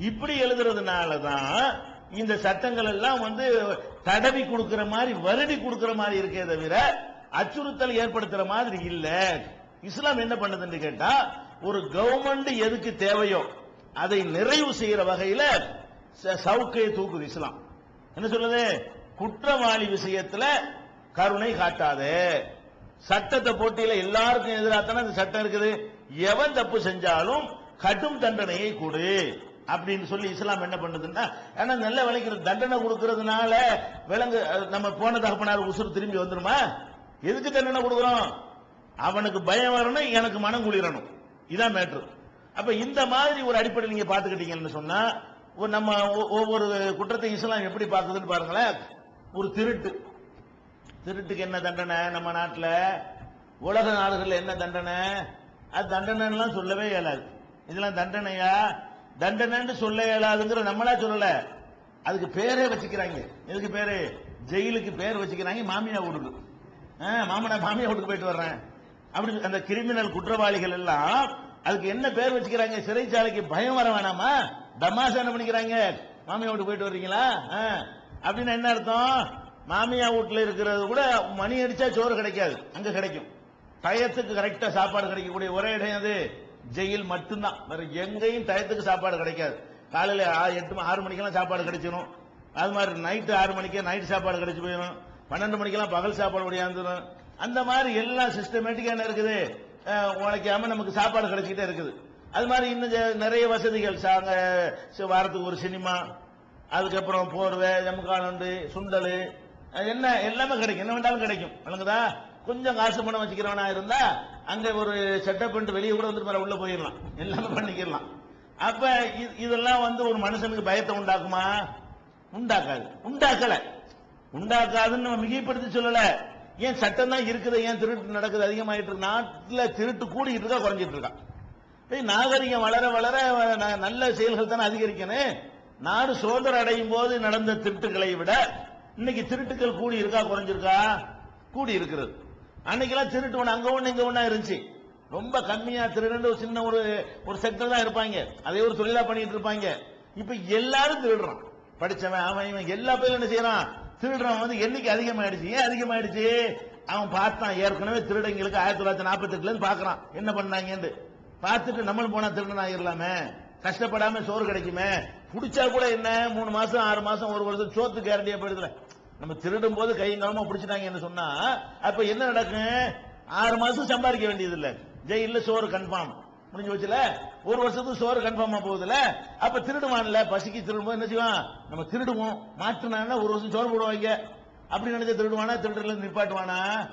இப்படி எழுதுறதுனால தான் இந்த சட்டங்கள் எல்லாம் வந்து தடவி கொடுக்கிற மாதிரி வருடி கொடுக்கிற மாதிரி இருக்கே தவிர அச்சுறுத்தல் ஏற்படுத்துற மாதிரி இல்ல. இஸ்லாம் என்ன பண்ணுதுன்னு கேட்டா ஒரு கவர்மெண்ட் எதுக்கு தேவையோ அதை நிறைவு செய்யற வகையில ச- சவுக்கையை தூக்குது இஸ்லாம். என்ன சொல்லுது? குற்றவாளி விஷயத்துல கருணை காட்டாதே. சட்டத்தை போட்டியில எல்லாருக்கும் எதிராக தானே அந்த சட்டம் இருக்குது? எவன் தப்பு செஞ்சாலும் கடும் தண்டனையை கொடு. அப்படின்னு சொல்லி இஸ்லாம் என்ன பண்ணுதுன்னா ஏன்னா நல்ல விளைக்கிற தண்டனை கொடுக்கறதுனால விலங்கு நம்ம போன தகப்பனார் உசுறு திரும்பி வந்துருமா? எதுக்கு தண்டனை கொடுக்குறோம்? அவனுக்கு பயம் வரணும் எனக்கு மனம் குளிரணும். இதான் மேட்ரு அப்ப இந்த மாதிரி ஒரு அடிப்படையில் நீங்க பாத்துக்கிட்டீங்கன்னு சொன்னா நம்ம ஒ- ஒவ்வொரு குற்றத்தை இஸ்லாம் எப்படி பார்க்குதுன்னு பாருங்களேன். ஒரு திருட்டு. திருட்டுக்கு என்ன தண்டனை? நம்ம நாட்டில் உலக நாடுகளில் என்ன தண்டனை? அது தண்டனைலாம் சொல்லவே இயலாது. இதெல்லாம் தண்டனையா? தண்டனைன்னு சொல்ல இயலாதுங்கிற நம்மளா சொல்லல. அதுக்கு பேரே வச்சுக்கிறாங்க. எதுக்கு பேரு? ஜெயிலுக்கு பேர் வச்சுக்கிறாங்க மாமியா வீட்டுக்கு. ஆ, மாமனா மாமியா வீட்டுக்கு போயிட்டு வர்றேன். அப்படி அந்த கிரிமினல் குற்றவாளிகள் எல்லாம் அதுக்கு என்ன பேர் வச்சுக்கிறாங்க? சிறைச்சாலைக்கு பயம் வர வேணாமா? தமாஷா என்ன பண்ணிக்கிறாங்க? மாமியா வீட்டுக்கு போயிட்டு வர்றீங்களா? ஆ, அப்படின்னு என்ன அர்த்தம்? மாமியா வீட்டில் இருக்கிறது கூட மணி அடிச்சா சோறு கிடைக்காது. அங்க கிடைக்கும். டயத்துக்கு கரெக்டா சாப்பாடு கிடைக்கக்கூடிய ஒரே இடம் அது ஜெயில் மட்டும்தான். வேற எங்கேயும் டயத்துக்கு சாப்பாடு கிடைக்காது. காலையில் ஆ- எட்டு ஆறு மணிக்கெல்லாம் சாப்பாடு கிடைச்சிடும் அது மாதிரி நைட்டு ஆறு மணிக்கே நைட் சாப்பாடு கிடைச்சி போயிடும் பன்னெண்டு மணிக்கெல்லாம் பகல் சாப்பாடு ஒடியாந்துடும் அந்த மாதிரி எல்லாம் சிஸ்டமேட்டிக்காக என்ன இருக்குது? உழைக்காம நமக்கு சாப்பாடு கிடைச்சிக்கிட்டே இருக்குது. அது மாதிரி இன்னும் நிறைய வசதிகள். சாங்க வாரத்துக்கு ஒரு சினிமா அதுக்கப்புறம் போர்வை ஜமுக்காலண்டு சுண்டல் என்ன எல்லாமே கிடைக்கும். என்ன வேண்டாலும் கிடைக்கும். விளங்குதா? கொஞ்சம் காசு பணம் வச்சுக்கிறவனா இருந்தா அங்க ஒரு செட்டப் பண்ணிட்டு வெளியே கூட வந்துட்டு மேல உள்ள போயிடலாம். எல்லாமே பண்ணிக்கலாம். அப்ப இது இதெல்லாம் வந்து ஒரு மனுஷனுக்கு பயத்தை உண்டாக்குமா? உண்டாக்காது. உண்டாக்கல. உண்டாக்காதுன்னு நம்ம மிகைப்படுத்தி சொல்லல. ஏன் சட்டம் தான் இருக்குது ஏன் திருட்டு நடக்குது அதிகமாயிட்டு இருக்கு? நாட்டில் திருட்டு கூடிட்டு இருக்கா குறைஞ்சிட்டு இருக்கா? நாகரிகம் வளர வளர நல்ல செயல்கள் தானே அதிகரிக்கணும். நாடு சுதந்திரம் அடையும் போது நடந்த திருட்டுகளை விட இன்னைக்கு திருட்டுகள் கூடி இருக்கா குறைஞ்சிருக்கா? கூடி இருக்கிறது அன்னைக்கெல்லாம் திருட்டு ஒண்ணு அங்க ஒண்ணு இங்க ஒண்ணா இருந்துச்சு. ரொம்ப கம்மியா திருடு ஒரு சின்ன ஒரு ஒரு செக்டர் தான் இருப்பாங்க. அதே ஒரு தொழிலா பண்ணிட்டு இருப்பாங்க. இப்ப எல்லாரும் திருடுறான். படிச்சவன் அவன் இவன் எல்லா பேரும் என்ன செய்யறான்? திருடுறவன் வந்து எண்ணிக்கை அதிகமாயிடுச்சு? ஏன் அதிகமாயிடுச்சு? அவன் பார்த்தான். ஏற்கனவே திருடங்களுக்கு ஆயிரத்தி தொள்ளாயிரத்தி நாற்பத்தி எட்டுல இருந்து பாக்குறான் என்ன பண்ணாங்கன்னு? பார்த்துட்டு நம்மளும் போனா திருடன் ஆயிரலாமே? கஷ்டப்படாம சோறு கிடைக்குமே? புடிச்சா கூட என்ன? மூணு மாசம் ஆறு மாசம் ஒரு வருஷம் சோத்து கேரண்டியா போயிடுதுல நம்ம திருடும் போது கையங்காலமா பிடிச்சிட்டாங்கன்னு சொன்னா அப்ப என்ன நடக்கும்? ஆறு மாசம் சம்பாதிக்க வேண்டியது இல்ல ஜெயில சோறு கன்ஃபார்ம் முடிஞ்சு வச்சுல ஒரு வருஷத்துக்கு சோறு கன்ஃபார்மா போகுதுல? அப்ப திருடுவான்ல பசிக்கு திருடும்போது என்ன செய்வான்? நம்ம திருடுவோம். மாற்றினா ஒரு வருஷம் சோறு போடுவாங்க. அப்படி நினைச்ச திருடுவானா? திருடுல நிப்பாட்டுவானா?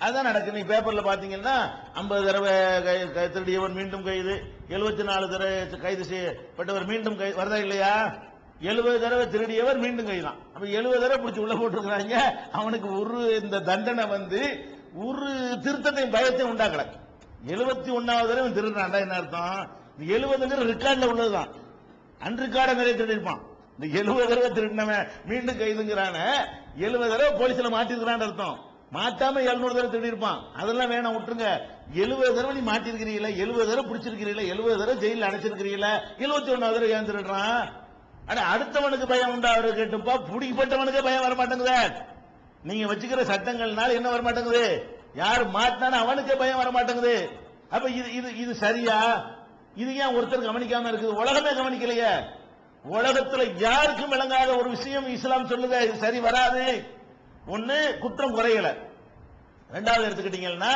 அதான் நடக்குது. நீ பேப்பர்ல பாத்தீங்கன்னா ஐம்பது தடவை கை- திருடியவர் மீண்டும் கைது. எழுபத்தி நாலு தடவை கைது செய்யப்பட்டவர் மீண்டும் கைது வருதா இல்லையா? எழுபது தடவை திருடியவர் மீண்டும் கைதான். அப்ப எழுபது தடவை பிடிச்சி உள்ள போட்டுருக்காங்க. அவனுக்கு ஒரு இந்த தண்டனை வந்து ஒரு திருத்தத்தையும் பயத்தையும் உண்டாக்கல. எழுபத்தி ஒன்னாவது தடவை திருடுறான்டா என்ன அர்த்தம்? எழுபதுங்கிற ரெக்கார்ட்ல உள்ளதுதான். அன்றிக்காட நிறைய திருடிருப்பான் இந்த எழுபது தடவை திருடினவன் மீண்டும் கைதுங்கிறான எழுபது தடவை போலீஸ்ல மாட்டிருக்கிறான் அர்த்தம். மாட்டாம எழுநூறு தடவை திருடிருப்பான் அதெல்லாம் வேணாம் விட்டுருங்க. எழுபது தடவை நீ மாட்டிருக்கிறீங்களா எழுபது தடவை பிடிச்சிருக்கிறீங்களா எழுபது தடவை ஜெயில அடைச்சிருக்கிறீங்களா எழுபத்தி ஒன்னாவது தடவை ஏன் திருடுறான்? ஆனா அடுத்தவனுக்கு பயம் உண்டாவது கேட்டுப்பா பிடிக்கப்பட்டவனுக்கு பயம் வர மாட்டேங்குதே நீங்க வச்சுக்கிற சட்டங்கள்னால என்ன வர மாட்டேங்குது யார் மாட்டினாலும் அவனுக்கு பயம் வர மாட்டேங்குது அப்ப இது இது இது சரியா? இது ஏன் ஒருத்தர் கவனிக்காம இருக்குது? உலகமே கவனிக்கலையே. உலகத்துல யாருக்கும் விளங்காத ஒரு விஷயம் இஸ்லாம் சொல்லுது. இது சரி வராது. ஒண்ணு குற்றம் குறையல. ரெண்டாவது எடுத்துக்கிட்டீங்கன்னா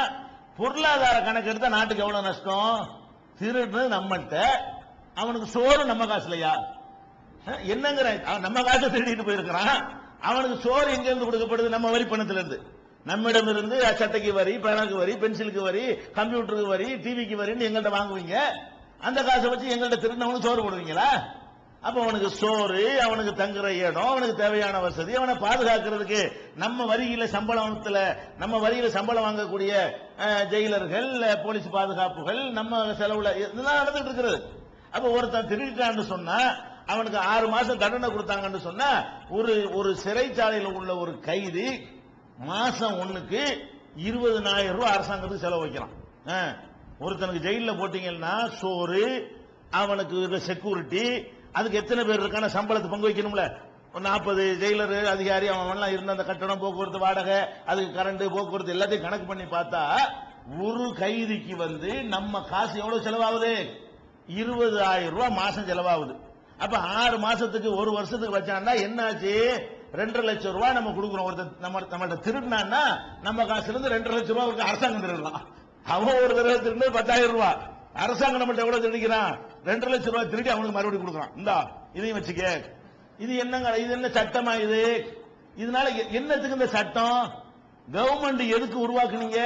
பொருளாதார கணக்கு எடுத்தா நாட்டுக்கு எவ்வளவு நஷ்டம்? திருடுறது நம்மகிட்ட அவனுக்கு சோறு நம்ம காசுலையா? என்னங்கிற அவன் நம்ம காசை திருடிட்டு போயிருக்கிறான். அவனுக்கு சோறு எங்க இருந்து கொடுக்கப்படுது? நம்ம வரி பணத்துல இருந்து நம்மிடம் இருந்து சட்டைக்கு வரி பேனாக்கு வரி பென்சிலுக்கு வரி கம்ப்யூட்டருக்கு வரி டிவிக்கு வரின்னு எங்கள்கிட்ட வாங்குவீங்க. அந்த காசை வச்சு எங்கள்கிட்ட திருடினவனுக்கு சோறு போடுவீங்களா? அப்ப அவனுக்கு சோறு அவனுக்கு தங்குற இடம் அவனுக்கு தேவையான வசதி அவனை பாதுகாக்கிறதுக்கு நம்ம வரியில சம்பளத்துல நம்ம வரியில சம்பளம் வாங்கக்கூடிய ஜெயிலர்கள் போலீஸ் பாதுகாப்புகள் நம்ம செலவுல இதெல்லாம் நடந்துட்டு இருக்கிறது. அப்ப ஒருத்தன் திருடிட்டான்னு சொன்னா அவனுக்கு ஆறு மாசம் தண்டனை கொடுத்தாங்கன்னு சொன்னா ஒரு ஒரு சிறைச்சாலையில் உள்ள ஒரு கைதி மாசம் ஒண்ணுக்கு இருபதனாயிரம் ரூபாய் அரசாங்கத்துக்கு செலவு வைக்கிறான். ஒருத்தனுக்கு ஜெயிலில் போட்டீங்கன்னா சோறு அவனுக்கு செக்யூரிட்டி அதுக்கு எத்தனை பேர் இருக்கான சம்பளத்தை பங்கு வைக்கணும்ல? ஒரு நாற்பது ஜெயிலரு அதிகாரி அவன்லாம் இருந்த அந்த கட்டணம் போக்குவரத்து வாடகை அதுக்கு கரண்ட் போக்குவரத்து எல்லாத்தையும் கணக்கு பண்ணி பார்த்தா ஒரு கைதிக்கு வந்து நம்ம காசு எவ்வளவு செலவாகுது? இருபதாயிரம் ரூபாய் மாசம் செலவாகுது. அப்ப ஆறு மாசத்துக்கு ஒரு வருஷத்துக்கு வச்சான்னா என்னாச்சு? ரெண்டரை லட்சம் ரூபாய் நம்ம கொடுக்குறோம் ஒருத்தர் நம்ம நம்மள்ட்ட திருடினான்னா நம்ம காசுல இருந்து ரெண்டரை லட்சம் ரூபாய் அவருக்கு அரசாங்கம் திருடலாம். அவன் ஒரு தடவை திருடு பத்தாயிரம் ரூபாய் அரசாங்கம் நம்மள்ட்ட எவ்வளவு திருடிக்கிறான்? ரெண்டரை லட்சம் ரூபாய் திருடி அவனுக்கு மறுபடியும் கொடுக்குறான். இந்தா இதையும் வச்சுக்க. இது என்னங்க இது என்ன சட்டமா இது? இதனால எ- என்னத்துக்கு இந்த சட்டம்? கவர்மெண்ட் எதுக்கு உருவாக்குனீங்க?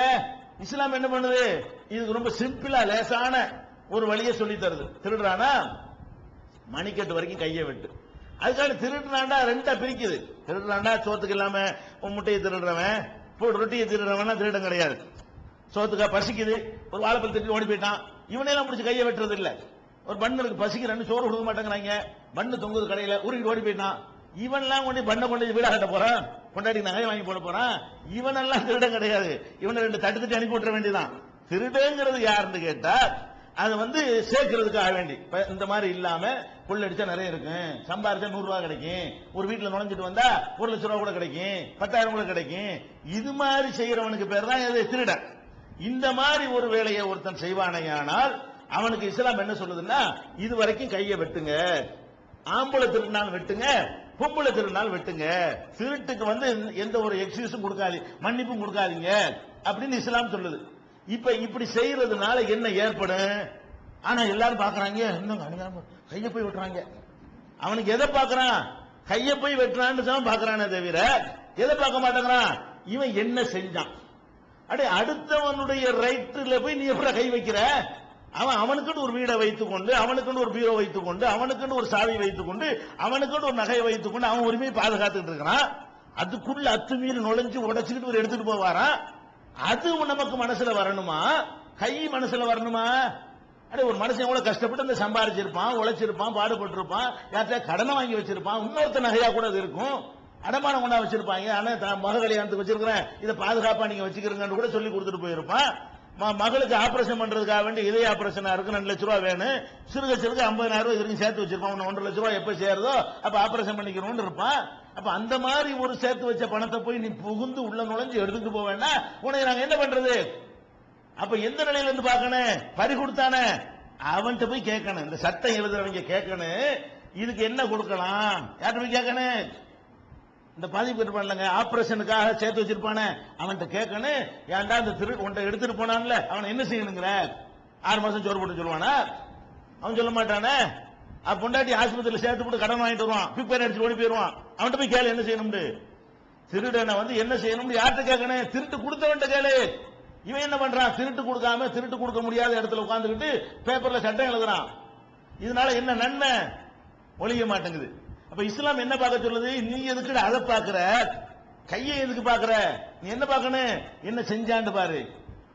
இஸ்லாம் என்ன பண்ணுது? இதுக்கு ரொம்ப சிம்பிளா லேசான ஒரு வழியை சொல்லி தருது. திருடுறானா? மணிக்கட்டு வரைக்கும் கையை விட்டு. அதுக்காக திருடுறாண்டா ரெண்டா பிரிக்குது. திருடுறாண்டா சோத்துக்கு இல்லாம முட்டையை திருடுறவன் போட்டு ரொட்டியை திருடுறவன் திருடம் கிடையாது. சோத்துக்கா பசிக்குது. ஒரு வாழைப்பழம் திருடி ஓடி போயிட்டான். இவனையெல்லாம் பிடிச்சி கையை வெட்டுறது இல்லை ஒரு பண்ணுக்கு பசிக்கிறன்னு சோறு கொடுக்க மாட்டேங்கிறாங்க. பண்ணு தொங்குது கடையில உருகிட்டு ஓடி போயிட்டான். இவன்லாம் கொண்டு பண்ண கொண்டு வீடாக கட்ட போறான். கொண்டாடி நகை வாங்கி போட போறான். இவனெல்லாம் திருடம் கிடையாது. இவனை ரெண்டு தட்டு தட்டி அனுப்பி விட்டுற வேண்டியதான் திருடுங்கிறது யாருன்னு கேட்டா அதை வந்து சேர்க்கறதுக்காக வேண்டி. இப்போ இந்த மாதிரி இல்லாம புல்லடிச்சா நிறைய இருக்கும். சம்பாரிச்சா நூறு கிடைக்கும். ஒரு வீட்டுல நுழைஞ்சிட்டு வந்தா ஒரு லட்சம் ரூபா கூட கிடைக்கும். பத்தாயிரம் கூட கிடைக்கும். இது மாதிரி செய்யறவனுக்கு பேர் தான் எது திருடன் இந்த மாதிரி ஒரு வேலையை ஒருத்தன் செய்வானேயானால் அவனுக்கு இஸ்லாம் என்ன சொல்லுதுன்னா இது வரைக்கும் கையை வெட்டுங்க. ஆம்பளை திருநாள் வெட்டுங்க. பொம்பளை திருநாள் வெட்டுங்க. திருட்டுக்கு வந்து எந்த ஒரு எக்ஸ்கியூஸும் கொடுக்காது மன்னிப்பும் கொடுக்காதீங்க அப்படின்னு இஸ்லாம் சொல்லுது. இப்ப இப்படி செய்யறதுனால என்ன ஏற்படும்? ஆனா எல்லாரும் பாக்குறாங்க. இன்னும் கைய போய் விட்டுறாங்க. அவனுக்கு எதை பாக்குறான்? கைய போய் வெட்டுறான்னு தான் பாக்குறானே தவிர எதை பார்க்க மாட்டேங்கிறான்? இவன் என்ன செஞ்சான்? அடே அடுத்தவனுடைய ரைட்டுல போய் நீ எப்படி கை வைக்கிற? அவன் அவனுக்குன்னு ஒரு வீடை வைத்துக் கொண்டு அவனுக்குன்னு ஒரு பீரோ வைத்துக் கொண்டு அவனுக்குன்னு ஒரு சாவி வைத்துக் கொண்டு அவனுக்குன்னு ஒரு நகையை வைத்துக் கொண்டு அவன் உரிமையை பாதுகாத்துட்டு இருக்கிறான். அதுக்குள்ள அத்துமீறி நுழைஞ்சு உடைச்சுக்கிட்டு ஒரு எடுத்துட்டு போவாரான் அது நமக்கு மனசுல வரணுமா? கை மனசுல வரணுமா? அடே ஒரு மனுஷன் எவ்வளவு கஷ்டப்பட்டு அந்த சம்பாரிச்சிருப்பான் உழைச்சிருப்பான் பாடுபட்டிருப்பான் யார்கிட்ட கடனை வாங்கி வச்சிருப்பான் இன்னொருத்த நகையா கூட அது இருக்கும். அடமானம் கொண்டா வச்சிருப்பாங்க ஆனா தான் மக கல்யாணத்துக்கு வச்சிருக்கிறேன். இதை பாதுகாப்பா நீங்க வச்சுக்கிறீங்கன்னு கூட சொல்லி கொடுத்துட்டு போயிருப்பான். மகளுக்கு ஆபரேஷன் பண்றதுக்காக வேண்டி இதய ஆபரேஷனா இருக்கு. ரெண்டு லட்ச ரூபா வேணும். சிறுக சிறுக ஐம்பதாயிரம் ரூபாய் இதுக்கு சேர்த்து வச்சிருப்பான். இன்னும் ஒன்றரை லட்ச ரூபா எப்ப சேருதோ அப்ப ஆபரேஷன் பண்ணிக்கணும்னு இருப்பான். அப்ப அந்த மாதிரி ஒரு சேர்த்து வச்ச பணத்தை போய் நீ புகுந்து உள்ள நுழைஞ்சு எடுத்துட்டு போவேன்னா உனக்கு நாங்க என்ன பண்றது? அப்ப எந்த நிலையில இருந்து பார்க்கணும்? பறி கொடுத்தானே? அவன்கிட்ட போய் கேட்கணும். இந்த சட்டம் எழுதுறவங்க கேட்கணும். இதுக்கு என்ன கொடுக்கலாம்? யார்கிட்ட போய் கேட்கணும்? இந்த பாதிப்பு இருப்பான்லங்க ஆபரேஷனுக்காக சேர்த்து வச்சிருப்பானே. அவன்கிட்ட கேட்கணும். ஏன்டா இந்த திரு உன்ட்ட எடுத்துட்டு போனான்ல? அவனை என்ன செய்யணுங்கிற? ஆறு மாசம் சோறு போட்டு சொல்லுவானா? அவன் சொல்ல மாட்டானே? பொண்டாட்டி ஆஸ்பத்திரியில் சேர்த்து போட்டு கடன் வாங்கிட்டு வருவான். பிப்பர் அடிச்சு ஓடி போயிருவான். அவன்கிட்ட போய் கேளு என்ன செய்யணும்னு. திருடனை வந்து என்ன செய்யணும்னு யார்கிட்ட கேட்கணும்? திருட்டு கொடுத்தவன்ட்ட கேளு. இவன் என்ன பண்றான்? திருட்டு கொடுக்காம திருட்டு கொடுக்க முடியாத இடத்துல உட்காந்துக்கிட்டு பேப்பர்ல சட்டம் எழுதுறான். இதனால என்ன நன்மை? ஒழிய மாட்டேங்குது. அப்ப இஸ்லாம் என்ன பார்க்க சொல்லுது? நீ எதுக்கு அதை பாக்குற கையை எதுக்கு பாக்குற நீ என்ன பார்க்கணும்? என்ன செஞ்சான்னு பாரு.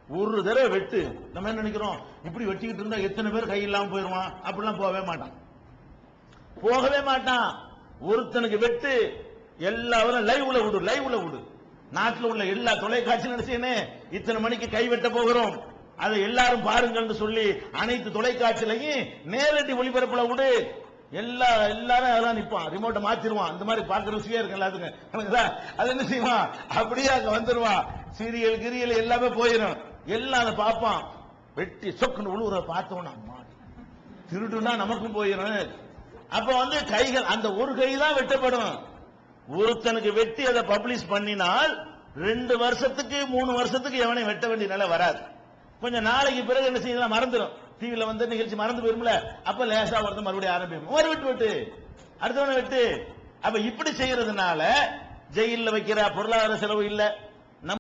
ஒரு தடவை வெட்டு. நம்ம என்ன நினைக்கிறோம்? இப்படி வெட்டிக்கிட்டு இருந்தா எத்தனை பேர் கை இல்லாம போயிருவான்? அப்படிலாம் போகவே மாட்டான். போகவே மாட்டான். ஒருத்தனுக்கு வெட்டு எல்லாரும் லைவ்ல விடு லைவ்ல விடு. நாட்டில் உள்ள எல்லா தொலைக்காட்சி நினைச்சேனே இத்தனை மணிக்கு கை வெட்ட போகிறோம். அதை எல்லாரும் பாருங்கள்னு சொல்லி அனைத்து தொலைக்காட்சியிலையும் நேரடி ஒளிபரப்புல விடு. எல்லா எல்லாரும் அதெல்லாம் நிப்பான். ரிமோட்டை மாத்திருவான். அந்த மாதிரி பார்க்க ருசியா இருக்கு எல்லாத்துக்கும். அது என்ன செய்வான்? அப்படியே அங்க வந்துருவான். சீரியல் கிரியல் எல்லாமே போயிடும். எல்லாம் அதை பார்ப்பான். வெட்டி சொக்குன்னு உழுவுற பார்த்தோன்னா திருடுனா நமக்கும் போயிடும். அப்ப வந்து கைகள் அந்த ஒரு கை தான் வெட்டப்படும். ஒருத்தனுக்கு வெட்டி அதை பப்ளிஷ் பண்ணினால் ரெண்டு வருஷத்துக்கு மூணு வருஷத்துக்கு எவனையும் வெட்ட வேண்டிய நிலை வராது. கொஞ்சம் நாளைக்கு பிறகு என்ன செய்யலாம் மறந்துடும் டிவில வந்து நிகழ்ச்சி மறந்து போயிரும்ல. அப்ப லேசா ஒருத்தன் மறுபடியும் ஆரம்பிக்கும் ஒரு விட்டு விட்டு. அடுத்தவனை வெட்டு. அப்ப இப்படி செய்யறதுனால ஜெயிலில் வைக்கிற பொருளாதார செலவு இல்லை.